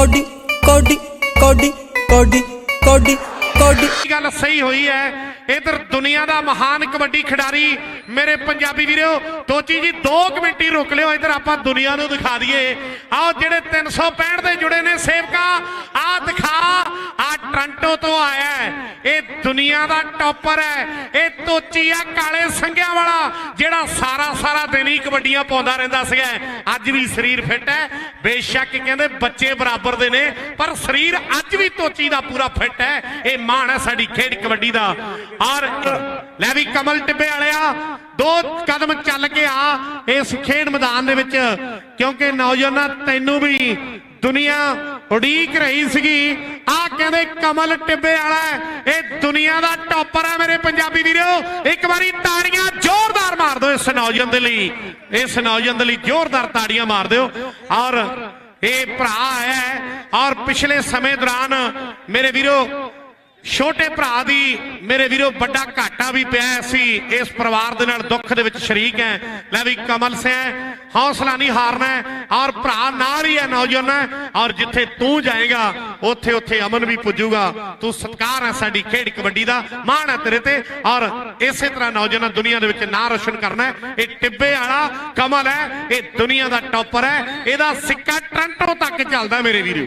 Cody ਕੋਡੀ ਕੋਡੀ ਕੋਡੀ ਕੋਡੀ ਕੋਡੀ। ਗੱਲ ਸਹੀ ਹੋਈ ਹੈ? ਇਧਰ ਦੁਨੀਆ ਦਾ ਮਹਾਨ ਕਬੱਡੀ ਖਿਡਾਰੀ ਮੇਰੇ ਪੰਜਾਬੀ ਵੀਰੋ ਦੋਚੀ ਜੀ 2 ਮਿੰਟ ਰੁਕ ਲਿਓ, ਇਧਰ ਆਪਾਂ ਦੁਨੀਆ ਨੂੰ ਦਿਖਾ ਦਈਏ। ਆਓ, ਜਿਹੜੇ 365 ਦੇ ਜੁੜੇ ਨੇ ਸੇਵਕਾ ਆ ਦਿਖਾ ਆ ਟ੍ਰਾਂਟੋ ਤੋਂ ਆਇਆ ਇਹ ਦੁਨੀਆ ਦਾ ਟੌਪਰ ਹੈ। ਇਹ ਤੋਚੀ ਆ ਕਾਲੇ ਸੰਘਿਆਂ ਵਾਲਾ, ਜਿਹੜਾ ਸਾਰਾ ਸਾਰਾ ਦਿਨ ਹੀ ਕਬੱਡੀਆਂ ਪਾਉਂਦਾ ਰਹਿੰਦਾ ਸੀਗਾ। ਅੱਜ ਵੀ ਸਰੀਰ ਫਿੱਟ ਹੈ। ਬੇਸ਼ੱਕ ਕਹਿੰਦੇ ਬੱਚੇ ਬਰਾਬਰ ਦੇ ਨੇ, ਪਰ ਸਰੀਰ ਅੱਜ ਵੀ ਤੋਚੀ ਦਾ ਪੂਰਾ ਫਿੱਟ ਹੈ। ਇਹ ਮਾਣ ਹੈ ਸਾਡੀ ਖੇਡ ਕਬੱਡੀ ਦਾ। ਔਰ ਲੈ ਵੀ ਕਮਲ ਟਿੱਬੇ ਵਾਲਿਆ, ਦੋ ਕਦਮ ਚੱਲ ਕੇ ਆ ਇਸ ਖੇਡ ਮੈਦਾਨ ਦੇ ਵਿੱਚ, ਕਿਉਂਕਿ ਨੌਜਵਾਨਾਂ, ਤੈਨੂੰ ਵੀ ਦੁਨੀਆ ਉਡੀਕ ਰਹੀ ਸੀਗੀ। ਆ ਕਹਿੰਦੇ ਕਮਲ ਟਿੱਬੇ ਵਾਲਾ ਇਹ ਦੁਨੀਆ ਦਾ ਟੌਪਰ ਹੈ ਮੇਰੇ ਪੰਜਾਬੀ ਵੀਰੋ। ਇੱਕ ਵਾਰੀ ਤਾੜੀਆਂ ਜ਼ੋਰਦਾਰ ਮਾਰ ਦਿਓ ਇਸ ਨੌਜਵਾਨ ਦੇ ਲਈ। ਇਸ ਨੌਜਵਾਨ ਦੇ ਲਈ ਜ਼ੋਰਦਾਰ ਤਾੜੀਆਂ ਮਾਰ ਦਿਓ। ਔਰ ਇਹ ਭਰਾ ਹੈ। ਔਰ ਪਿਛਲੇ ਸਮੇਂ ਦੌਰਾਨ ਮੇਰੇ ਵੀਰੋ ਛੋਟੇ ਭਰਾ ਦੀ ਮੇਰੇ ਵੀਰੋ ਵੱਡਾ ਘਾਟਾ ਵੀ ਪਿਆ ਸੀ ਇਸ ਪਰਿਵਾਰ ਦੇ ਨਾਲ ਦੁੱਖ ਦੇ ਵਿੱਚ ਸ਼ਰੀਕ ਹੈ। ਲੈ ਵੀ ਕਮਲ ਸਿੰਘ, ਹੌਸਲਾ ਨਹੀਂ ਹਾਰਨਾ ਔਰ ਭਰਾ ਨਾਲ ਹੀ ਹੈ, ਨੌਜਵਾਨ ਔਰ ਜਿੱਥੇ ਤੂੰ ਜਾਏਗਾ, ਉੱਥੇ ਉੱਥੇ ਅਮਨ ਵੀ ਪੁੱਜੂਗਾ। ਤੂੰ ਸਤਕਾਰ ਹੈ ਸਾਡੀ ਖੇਡ ਕਬੱਡੀ ਦਾ, ਮਾਣ ਹੈ ਤੇਰੇ ਤੇ ਔਰ ਇਸੇ ਤਰ੍ਹਾਂ ਨੌਜਵਾਨਾਂ ਦੁਨੀਆ ਦੇ ਵਿੱਚ ਨਾਂ ਰੋਸ਼ਨ ਕਰਨਾ ਇਹ ਟਿੱਬੇ ਵਾਲਾ ਕਮਲ ਹੈ, ਇਹ ਦੁਨੀਆ ਦਾ ਟੌਪਰ ਹੈ। ਇਹਦਾ ਸਿੱਕਾ ਟ੍ਰਾਂਟੋ ਤੱਕ ਚੱਲਦਾ ਮੇਰੇ ਵੀਰੋ।